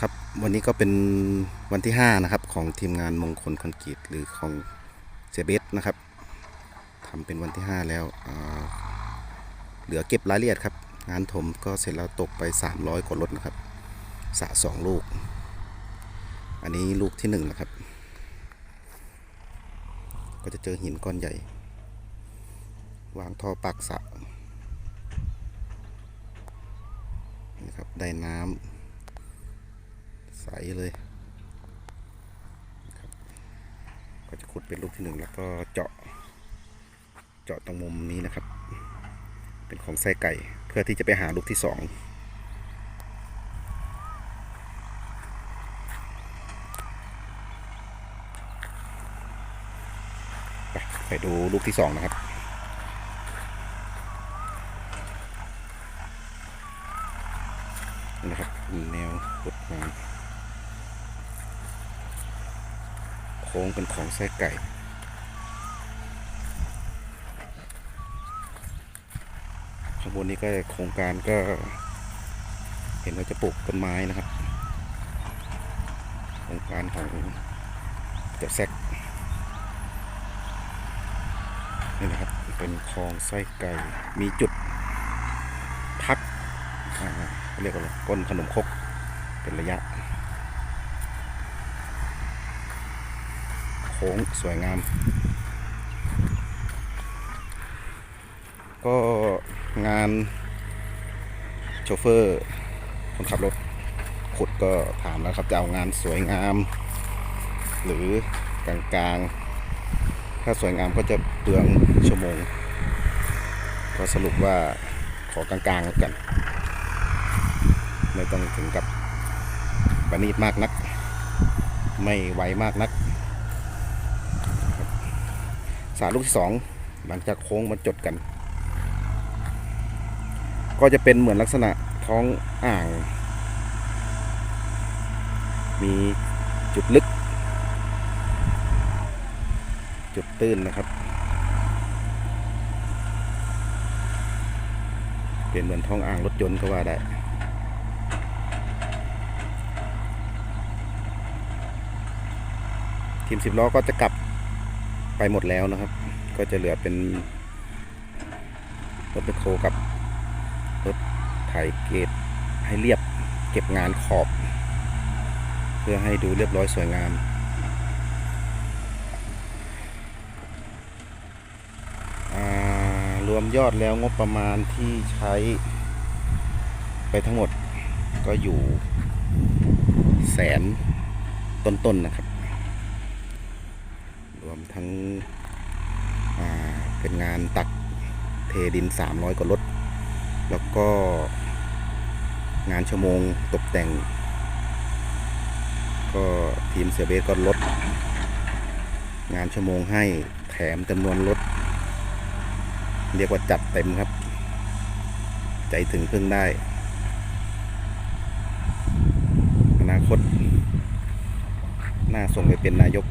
ครับวันนี้ก็เป็นวันที่ 5 นะครับ ของทีมงานมงคลคอนกรีตหรือของเซเบสนะครับทำเป็นวันที่ 5 แล้วเหลือเก็บรายละเอียดครับ งานถมก็เสร็จแล้วตกไป 300กว่ารถนะครับ สะสองลูก อันนี้ลูกที่1นะครับ ก็จะเจอหินก้อนใหญ่ วางท่อปากสะนี่ครับได้น้ำ ใสเลยก็จะขุดเป็นลูกที่หนึ่งแล้วก็เจาะ เจาะตรงมุมนี้นะครับ เป็นของไส้ไก่เพื่อที่จะไปหาลูกที่สองไปดูลูกที่สองนะครับนี่นะครับแนวขุดมา โค้งเป็นของไส้ไก่ข้างบนนี้ก็โครงการก็ เห็นว่าจะปลูกต้นไม้นะครับ โครงการของเจ้าแซกนี่นะครับเป็นคลองไส้ไก่มีจุดพักอ่าเรียกว่าอะไรก้นขนมครกเป็นระยะ โค้งสวยงาม ก็งานโชเฟอร์คนขับรถขุดก็ถามแล้วครับจะเอางานสวยงาม หรือกลางๆ ถ้าสวยงามก็จะเปลืองชั่วโมง ก็สรุปว่าขอกลางๆแล้วกัน ไม่ต้องถึงกับประณีตมากนัก ไม่ไวมากนัก สาลูกที่สองหลังจากโค้งมาจดกัน ก็จะเป็นเหมือนลักษณะท้องอ่าง มีจุดลึก จุดตื้นนะครับ เป็นเหมือนท้องอ่างรถยนต์ก็ว่าได้ทีมสิบล้อก็จะกลับ ไปหมดแล้วนะครับ ก็จะเหลือเป็นรถแมคโคกับรถไถเกตให้เรียบเก็บงานขอบ เพื่อให้ดูเรียบร้อยสวยงามรวมยอดแล้วงบประมาณที่ใช้ไปทั้งหมดก็อยู่แสนต้นๆนนะครับ วมทั้งเป็นงานตักเทดิน 300 กว่ารถ แล้วก็งานชั่วโมงตกแต่ง ก็ทีมเสือเบสก็ลด งานชั่วโมงให้แถมจำนวนรถ เรียกว่าจัดเต็มครับ ใจถึงพึ่งได้ อนาคต น่าส่งไปเป็นนายก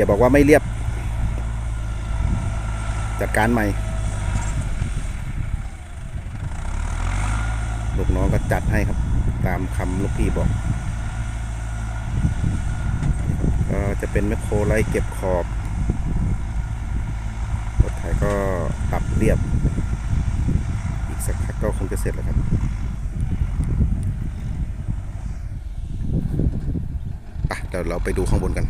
สียบอกว่าไม่เรียบ จัดการใหม่ ลูกน้องก็จัดให้ครับ ตามคำลูกพี่บอก ก็จะเป็นแมคโครไล่เก็บขอบ รถไถก็ปรับเรียบ อีกสักพักก็คงจะเสร็จแล้วครับเดี๋ยวเราไปดูข้างบนกัน